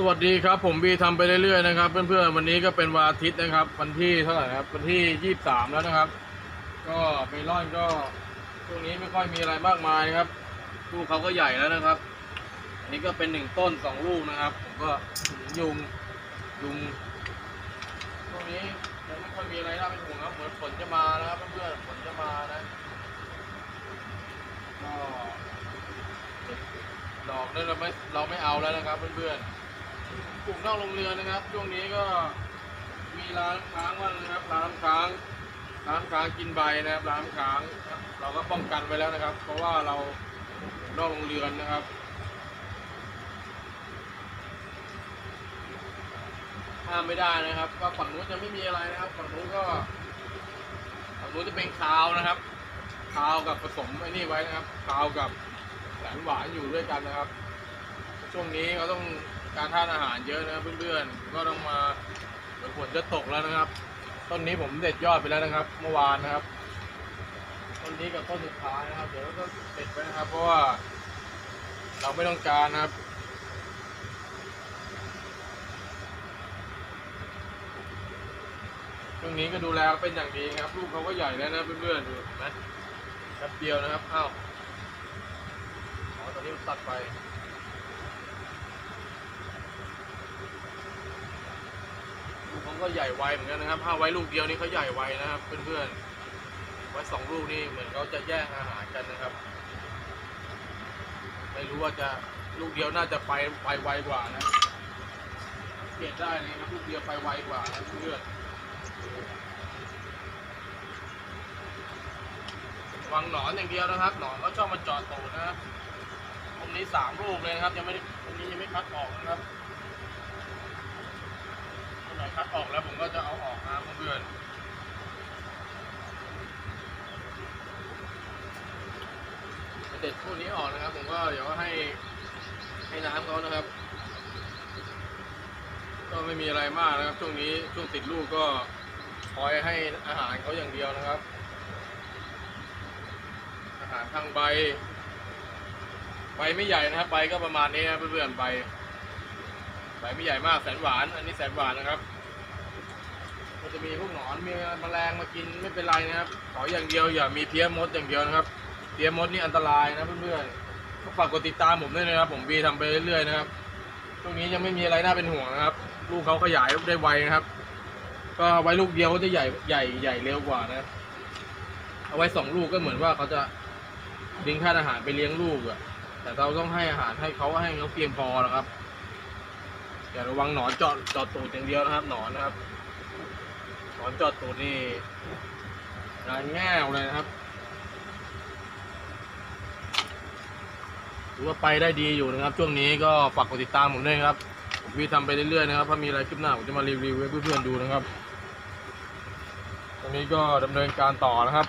สวัสดีครับ ผมบีทำไปเรื่อยๆนะครับเพื่อนๆวันนี้ก็เป็นวันอาทิตย์นะครับ วันที่เท่าไหร่ครับวันที่ยี่สามแล้วนะครับ ก็เมลอนก็ช่วงนี้ไม่ค่อยมีอะไรมากมายครับลูกเขาก็ใหญ่แล้วนะครับ อันนี้ก็เป็นหนึ่งต้นสองลูกนะครับ ผมก็ยุงยุงช่วงนี้ยังไม่ค่อยมีอะไรน่าเป็นห่วงครับเหมือนฝนจะมานะครับเพื่อนๆฝนจะมานะก็ดอกเนี่ยเราไม่เราไม่เอาแล้วนะครับเพื่อนๆ ลุ่มนอกโรงเรือนนะครับ ช่วงนี้ก็มีร้านค้างว่างนะครับ ร้านค้าง ร้านค้างกินใบนะครับ ร้านค้างเราก็ป้องกันไว้แล้วนะครับ เพราะว่าเรานอกโรงเรือนนะครับห้ามไม่ได้นะครับ ก็ฝั่งนู้นจะไม่มีอะไรนะครับ ฝั่งนู้นก็ฝั่งนู้นจะเป็นคาวนะครับคาวกับผสมไอ้นี่ไว้นะครับคาวกับแหลมหวานอยู่ด้วยกันนะครับ ช่วงนี้เขาต้อง การทานอาหารเยอะนะเพื่อนๆ ก็ต้องมาฝนจะตกแล้วนะครับ ต้นนี้ผมเด็ดยอดไปแล้วนะครับ เมื่อวานนะครับ ต้นนี้กับต้นสุดท้ายนะครับ เดี๋ยวก็เด็ดไปนะครับ เพราะว่า เราไม่ต้องการนะครับช่วงนี้ก็ดูแลเป็นอย่างดีครับลูกเขาก็ใหญ่แล้วนะเพื่อนๆดูนไหมแป๊บเดียวนะครับอ้าวอ๋อตอนนี้ตัดไป ลู ก็ใหญ่ไวเหมือนกันนะครับ ถ้าไว้ลูกเดียวนี่เขาใหญ่ไวนะครับเพื่อนๆ ไว้สองลูกนี่เหมือนเขาจะแย่งอาหารกันนะครับ ไม่รู้ว่าจะลูกเดียวน่าจะไปไปไวกว่านะเปลี่ยนได้เลยครับลูกเดียวไปไวกว่านะเพื่อนวังหนอนอย่างเดียวนะครับ หนอนก็ชอบมาจอดตูดนะครับตรงนี้สามลูกเลยนะครับ ยังไม่ตรงนี้ยังไม่คัดออกนะครับ คัดออกแล้วผมก็จะเอาออกนะเพื่อนเด็ดพวกนี้ออกนะครับ ผมก็เดี๋ยวให้ให้น้ำเขานะครับ ก็ไม่มีอะไรมากนะครับ ช่วงนี้ช่วงติดลูกก็คอยให้อาหารเขาอย่างเดียวนะครับ อาหารทางใบ ใบไม่ใหญ่นะครับใบก็ประมาณนี้นะเพื่อนๆใบใบไม่ใหญ่มากแสนหวาน อันนี้แสนหวานนะครับ มันจะมีพวกหนอนมีแมลงมากินไม่เป็นไรนะครับขออย่างเดียวอย่ามีเพี้ยมดอย่างเดียวนะครับเพี้ยมดนี่อันตรายนะเพื่อนๆก็ฝากกดติดตามผมด้วยนะครับ ผมบีทำไปเรื่อยๆนะครับช่วงนี้ยังไม่มีอะไรน่าเป็นห่วงนะครับ ลูกเขาขยายได้ไวนะครับ ก็ไว้ลูกเดียวก็จะใหญ่ใหญ่ใหญ่เร็วกว่านะเอาไว้สองลูกก็เหมือนว่าเขาจะดิ้งค่าอาหารไปเลี้ยงลูกอะแต่เราต้องให้อาหารให้เขาให้เขาเพียงพอนะครับอย่าระวังหนอนเจาะเจาะตูดอย่างเดียวนะครับ หนอนนะครับ หนอนจอดตูดนี่งานง่าวเลยนะครับถือว่าไปได้ดีอยู่นะครับ ช่วงนี้ก็ฝากกดติดตามผมด้วยนะครับผมวิทำไปเรื่อยๆนะครับถ้ามีอะไรคลิปหน้าผมจะมารีวิวให้เพื่อนๆดูนะครับตรงนี้ก็ดำเนินการต่อนะครับ